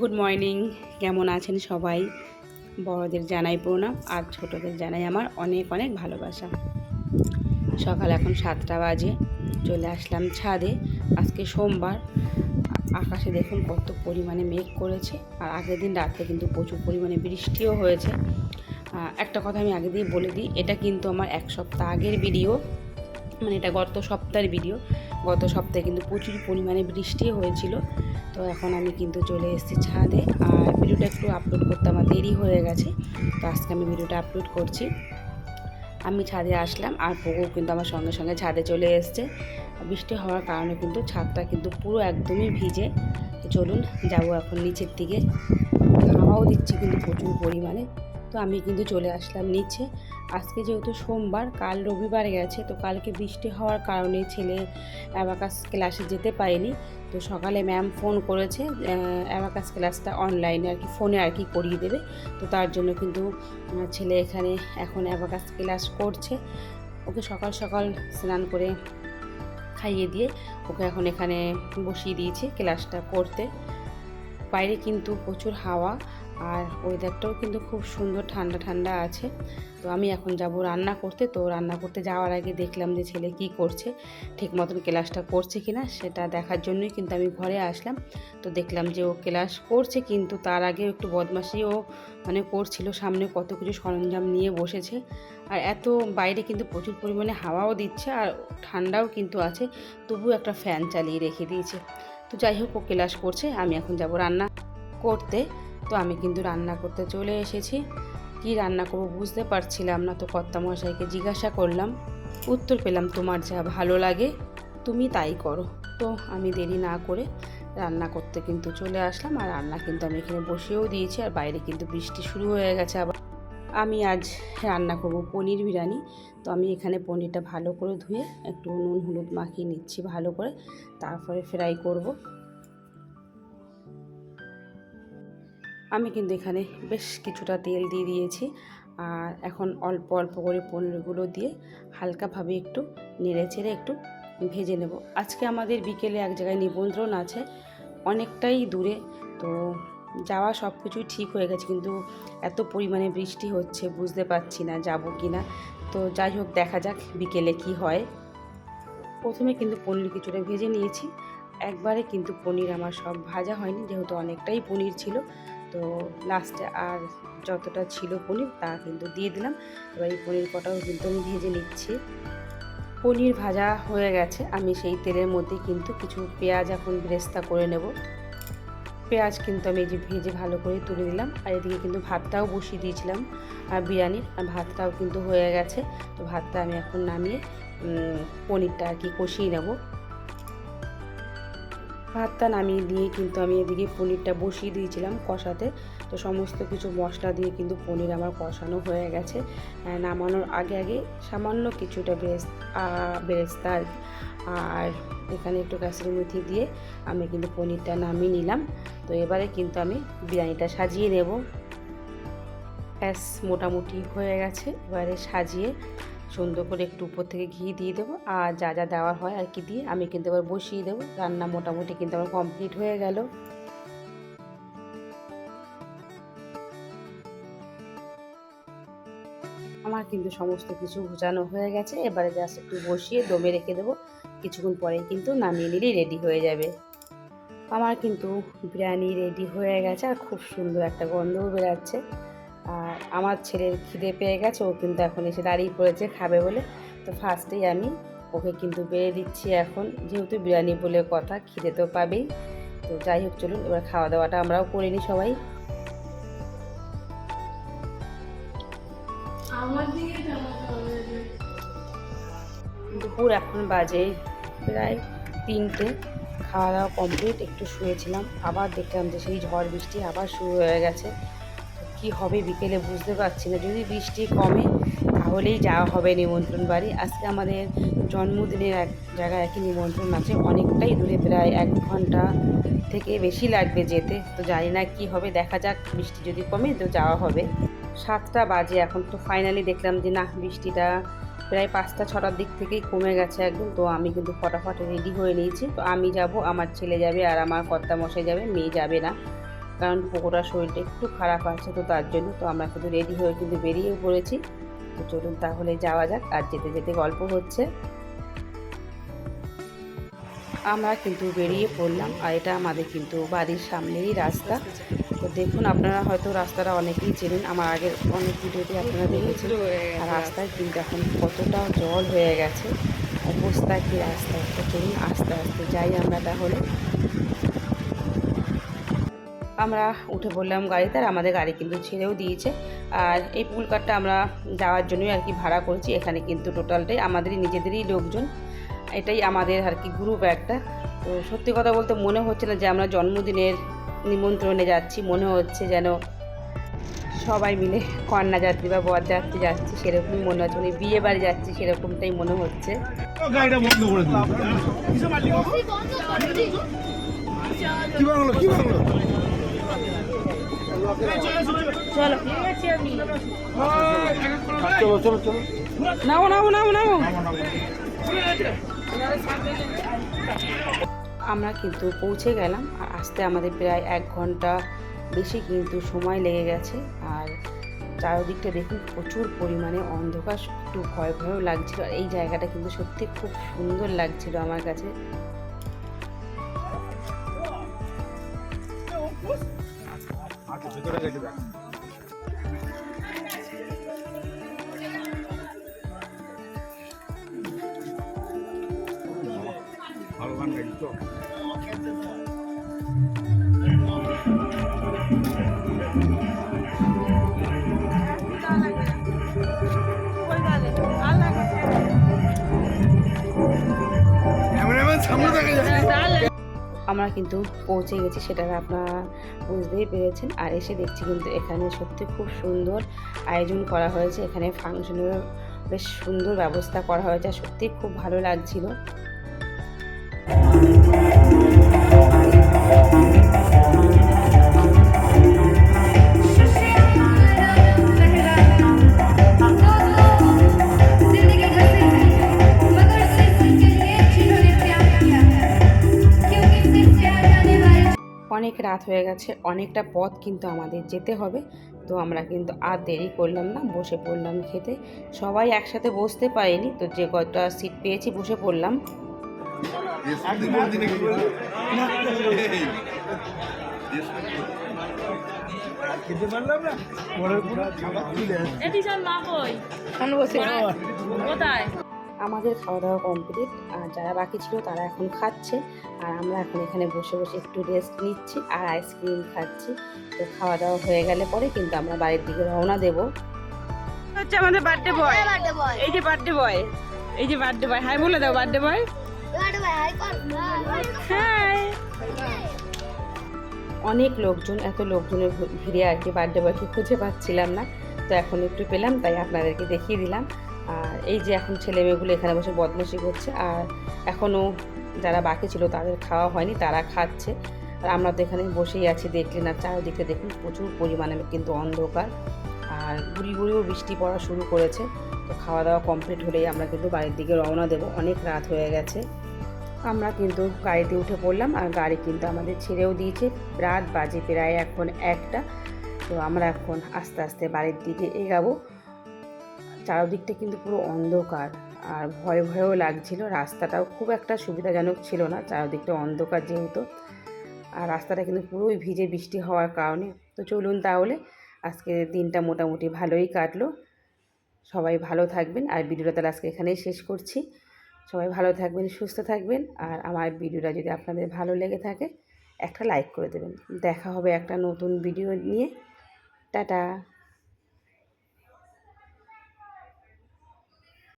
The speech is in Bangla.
গুড মর্নিং কেমন আছেন সবাই? বড়দের জানাই প্রণাম আর ছোটদের জানাই আমার অনেক অনেক ভালোবাসা। সকাল এখন সাতটা বাজে, চলে আসলাম ছাদে। আজকে সোমবার। আকাশে দেখুন কত পরিমাণে মেঘ করেছে আর আগের দিন রাতে কিন্তু প্রচুর পরিমাণে বৃষ্টিও হয়েছে। একটা কথা আমি আগে দিয়ে বলে দিই, এটা কিন্তু আমার এক সপ্তাহ আগের ভিডিও মানে এটা গত সপ্তাহের ভিডিও। গত সপ্তাহে কিন্তু প্রচুর পরিমাণে বৃষ্টি হয়েছিল। তো এখন আমি কিন্তু চলে এসেছি ছাদে আর ভিডিওটা একটু আপলোড করতে আমার দেরি হয়ে গেছে, তো আজকে আমি ভিডিওটা আপলোড করছি। আমি ছাদে আসলাম আর পোকো কিন্তু আমার সঙ্গে সঙ্গে ছাদে চলে এসছে। বৃষ্টি হওয়ার কারণে কিন্তু ছাদটা কিন্তু পুরো একদমই ভিজে। চলুন, যাব এখন নিচের দিকে। হাওয়াও দিচ্ছে কিন্তু প্রচুর পরিমাণে। তো আমি কিন্তু চলে আসলাম নিচে। আজকে যেহেতু সোমবার, কাল রবিবার গেছে, তো কালকে বৃষ্টি হওয়ার কারণে ছেলে অ্যাবাকাস ক্লাসে যেতে পারেনি। তো সকালে ম্যাম ফোন করেছে অ্যাবাকাস ক্লাসটা অনলাইনে আর কি, ফোনে আর কি করিয়ে দেবে। তো তার জন্য কিন্তু ছেলে এখানে এখন অ্যাবাকাস ক্লাস করছে। ওকে সকাল সকাল স্নান করে খাইয়ে দিয়ে ওকে এখন এখানে বসিয়ে দিয়েছি ক্লাসটা করতে। বাইরে কিন্তু প্রচুর হাওয়া আর ওয়েদারটাও কিন্তু খুব সুন্দর, ঠান্ডা ঠান্ডা আছে। তো আমি এখন যাব রান্না করতে। তো রান্না করতে যাওয়ার আগে দেখলাম যে ছেলে কি করছে, ঠিক মতন ক্লাসটা করছে কি না সেটা দেখার জন্যই কিন্তু আমি ঘরে আসলাম। তো দেখলাম যে ও ক্লাস করছে কিন্তু তার আগে একটু বদমাশি ও মানে করছিল, সামনে কত কিছু সরঞ্জাম নিয়ে বসেছে। আর এত বাইরে কিন্তু প্রচুর পরিমাণে হাওয়াও দিচ্ছে আর ঠান্ডাও কিন্তু আছে তবু একটা ফ্যান চালিয়ে রেখে দিয়েছে। তো যাই হোক, ও ক্লাস করছে, আমি এখন যাব রান্না করতে। তো আমি কিন্তু রান্না করতে চলে এসেছি। কি রান্না করব বুঝতে পারছিলাম না তো কর্তামশাইকে জিজ্ঞাসা করলাম। উত্তর পেলাম, তোমার যা ভালো লাগে, তুমি তাই করো। তো আমি দেরি না করে রান্না করতে কিন্তু চলে আসলাম। আর রান্না কিন্তু আমি এখানে বসেও দিয়েছি। আর বাইরে কিন্তু বৃষ্টি শুরু হয়ে গেছে আবার। আমি আজ রান্না করব পনির বিরিয়ানি। তো আমি এখানে পনিরটা ভালো করে ধুয়ে একটু নুন হলুদ মাখিয়ে নিচ্ছি ভালো করে। তারপরে ফ্রাই করব। আমি কিন্তু এখানে বেশ কিছুটা তেল দিয়ে দিয়েছি। আর এখন অল্প অল্প করে পনিরগুলো দিয়ে হালকাভাবে একটু নেড়ে চেড়ে একটু ভেজে নেব। আজকে আমাদের বিকেলে এক জায়গায় নিমন্ত্রণ আছে, অনেকটাই দূরে। তো যাওয়া সব কিছুই ঠিক হয়ে গেছে, কিন্তু এত পরিমাণে বৃষ্টি হচ্ছে, বুঝতে পারছি না যাব কি না। তো যাই হোক, দেখা যাক বিকেলে কি হয়। প্রথমে কিন্তু পনির কিছুটা ভেজে নিয়েছি। একবারে কিন্তু পনির আমার সব ভাজা হয়নি, যেহেতু অনেকটাই পনির ছিল। তো লাস্টে আর যতটা ছিল পনির তা কিন্তু দিয়ে দিলাম। এবার এই পনির কটাও কিন্তু আমি ভেজে নিচ্ছি। পনির ভাজা হয়ে গেছে। আমি সেই তেলের মধ্যে কিন্তু কিছু পেঁয়াজ এখন ব্রেস্তা করে নেব। পেঁয়াজ কিন্তু আমি যে ভেজে ভালো করে তুলে দিলাম আর এদিকে কিন্তু ভাতটাও বসিয়ে দিয়েছিলাম আর বিরিয়ানির। আর ভাতটাও কিন্তু হয়ে গেছে। তো ভাতটা আমি এখন নামিয়ে পনিরটা আর কি কষিয়ে নেব। ভাতটা নামিয়ে দিয়ে কিন্তু আমি এদিকে পনিরটা বসিয়ে দিয়েছিলাম কষাতে। তো সমস্ত কিছু মশলা দিয়ে কিন্তু পনির আমার কষানো হয়ে গেছে। নামানোর আগে আগে সামান্য কিছুটা বেরেস বেরেস্তা আর এখানে একটু কাসুরি মেথি দিয়ে আমি কিন্তু পনিরটা নামিয়ে নিলাম। তো এবারে কিন্তু আমি বিরিয়ানিটা সাজিয়ে নেব। ব্যাস, মোটামুটি হয়ে গেছে। এবারে সাজিয়ে সুন্দর করে একটু উপর থেকে ঘি দিয়ে দেবো। আর যা যা দেওয়ার হয় আর কি দিয়ে আমি কিন্তু এবার বসিয়ে দেবো। রান্না মোটামুটি কিন্তু আমার কমপ্লিট হয়ে গেল। আমার কিন্তু সমস্ত কিছু ভুজানো হয়ে গেছে। এবারে জাস্ট একটু বসিয়ে দমে রেখে দেবো। কিছুক্ষণ পরে কিন্তু নামিয়ে নিলেই রেডি হয়ে যাবে। আমার কিন্তু বিরিয়ানি রেডি হয়ে গেছে আর খুব সুন্দর একটা গন্ধও বেরাচ্ছে। আর আমার ছেলের খিদে পেয়ে গেছে ও কিন্তু এখন এসে দাঁড়িয়ে পড়েছে খাবে বলে। তো ফার্স্টেই আমি ওকে কিন্তু বেড়ে দিচ্ছি এখন যেহেতু বিরিয়ানি বলে কথা খিদে তো পাবেই। তো যাই হোক চলুন এবার খাওয়া দাওয়াটা আমরাও করে নিই সবাই। দুপুর এখন বাজে প্রায় তিনটে। খাওয়া দাওয়া কমপ্লিট একটু শুয়েছিলাম আবার দেখলাম যে সেই ঝড় বৃষ্টি আবার শুরু হয়ে গেছে। কী হবে বিকেলে বুঝতে পারছি না। যদি বৃষ্টি কমে, তাহলেই যাওয়া হবে নিমন্ত্রণ বাড়ি। আজকে আমাদের জন্মদিনের এক জায়গায় একই নিমন্ত্রণ আছে। অনেকটাই দূরে, প্রায় এক ঘণ্টা থেকে বেশি লাগবে যেতে। তো জানি না কি হবে, দেখা যাক। বৃষ্টি যদি কমে, তো যাওয়া হবে। সাতটা বাজে, এখন তো ফাইনালি দেখলাম যে না, বৃষ্টিটা প্রায় পাঁচটা, ছটার দিক থেকেই কমে গেছে একদম। তো আমি কিন্তু ফটাফট রেডি হয়ে নিয়েছি। তো আমি যাব, আমার ছেলে যাবে আর আমার কর্তা মশাই যাবে, মেয়ে যাবে না। কারণ পোকোটার শরীরটা একটু খারাপ আছে তো তার জন্য তো আমরা কিন্তু রেডি হয়ে কিন্তু বেরিয়ে পড়েছি। তো চলুন তাহলে যাওয়া যাক, আর যেতে যেতে গল্প হচ্ছে। আমরা কিন্তু বেরিয়ে পড়লাম, আর এটা আমাদের কিন্তু বাড়ির সামনেই রাস্তা। তো দেখুন, আপনারা হয়তো রাস্তাটা অনেকেই চেনেন, আমার আগের অনেক ভিডিওতে আপনারা দেখেছেন। আর রাস্তায় কিন্তু এখন কতটা জল হয়ে গেছে, অবস্থা কি রাস্তা? তো চলুন আস্তে আস্তে যাই আমরা তাহলে। আমরা উঠে পড়লাম গাড়িতে আর আমাদের গাড়ি কিন্তু ছেড়েও দিয়েছে। আর এই পুল কারটা আমরা যাওয়ার জন্যই আর কি ভাড়া করেছি। এখানে কিন্তু টোটালটাই আমাদেরই নিজেদেরই লোকজন। এটাই আমাদের আর কি গ্রুপ একটা। তো সত্যি কথা বলতে মনে হচ্ছে না যে আমরা জন্মদিনের নিমন্ত্রণে যাচ্ছি। মনে হচ্ছে যেন সবাই মিলে কন্যা যাত্রী বা বর যাত্রী যাচ্ছি সেরকমই মনে হচ্ছে। মানে বিয়ে বাড়ি যাচ্ছি সেরকমটাই মনে হচ্ছে। কি বাংলো কি বাংলো? চলো চলো চলো চলো। নাও নাও নাও নাও। আমরা কিন্তু পৌঁছে গেলাম আর আসতে আমাদের প্রায় এক ঘণ্টা বেশি কিন্তু সময় লেগে গেছে আর চারদিকটা দেখুন প্রচুর পরিমাণে অন্ধকার একটু ভয় ভয়ও লাগছিল আর এই জায়গাটা কিন্তু সত্যি খুব সুন্দর লাগছিল আমার কাছে। ভেতরে গেছে দেখ আমরা কিন্তু পৌঁছে গেছি সেটা আপনারা বুঝতেই পেরেছেন। আর এসে দেখছি কিন্তু এখানে সত্যি খুব সুন্দর আয়োজন করা হয়েছে। এখানে ফাংশনের বেশ সুন্দর ব্যবস্থা করা হয়েছে। সত্যি খুব ভালো লাগছিল। অনেক রাত হয়ে গেছে অনেকটা পথ কিন্তু আমাদের যেতে হবে। তো আমরা কিন্তু আর দেরি করলাম না বসে পড়লাম খেতে। সবাই একসাথে বসতে পারিনি তো যে কয়টা সিট পেয়েছি বসে পড়লাম। খেতে পারলাম না? পরের পুরো খাবার তুলে কোথায়? আমাদের খাওয়া দাওয়া কমপ্লিট আর যারা বাকি ছিল তারা এখন খাচ্ছে। আর আমরা এখন এখানে বসে বসে একটু রেস্ট নিচ্ছি আর আইসক্রিম খাচ্ছি। তো খাওয়া দাওয়া হয়ে গেলে পরে কিন্তু আমরা বাড়ির দিকে রওনা দেবো। হচ্ছে আমাদের বার্থডে বয় এই যে বার্থডে বয় এই যে বার্থডে বয় হাই বলে দাও বার্থডে বয় অনেক লোকজন এত লোকজনের ভিড়ে আর কি বার্থডে বয়কে খুঁজে পাচ্ছিলাম না। তো এখন একটু পেলাম তাই আপনাদেরকে দেখিয়ে দিলাম। আর এই যে এখন ছেলে মেয়েগুলো এখানে বসে বদমাশি করছে, আর এখনও যারা বাকি ছিল তাদের খাওয়া হয়নি, তারা খাচ্ছে। আর আমরা তো এখানে বসেই আছি, দেখলেন আর চারিদিকে দেখুন প্রচুর পরিমাণে কিন্তু অন্ধকার। আর গুড়ি গুড়িও বৃষ্টি পড়া শুরু করেছে, তো খাওয়া দাওয়া কমপ্লিট হলেই আমরা কিন্তু বাড়ির দিকে রওনা দেবো। অনেক রাত হয়ে গেছে। আমরা কিন্তু গাড়িতে উঠে পড়লাম, আর গাড়ি কিন্তু আমাদের ছেড়েও দিয়েছে। রাত বাজে প্রায় এখন একটা, তো আমরা এখন আস্তে আস্তে বাড়ির দিকে এগাবো। চারদিকটা কিন্তু পুরো অন্ধকার। আর ভয় ভয়ও লাগছিল, রাস্তাটাও খুব একটা সুবিধাজনক ছিল না, চারদিকটা অন্ধকার যেহেতু। আর রাস্তাটা কিন্তু পুরোই ভিজে বৃষ্টি হওয়ার কারণে। তো চলুন তাহলে, আজকে দিনটা মোটামুটি ভালোই কাটলো। সবাই ভালো থাকবেন, আর ভিডিওটা তাহলে আজকে এখানেই শেষ করছি। সবাই ভালো থাকবেন, সুস্থ থাকবেন, আর আমার ভিডিওটা যদি আপনাদের ভালো লেগে থাকে, একটা লাইক করে দেবেন। দেখা হবে একটা নতুন ভিডিও নিয়ে। টাটা!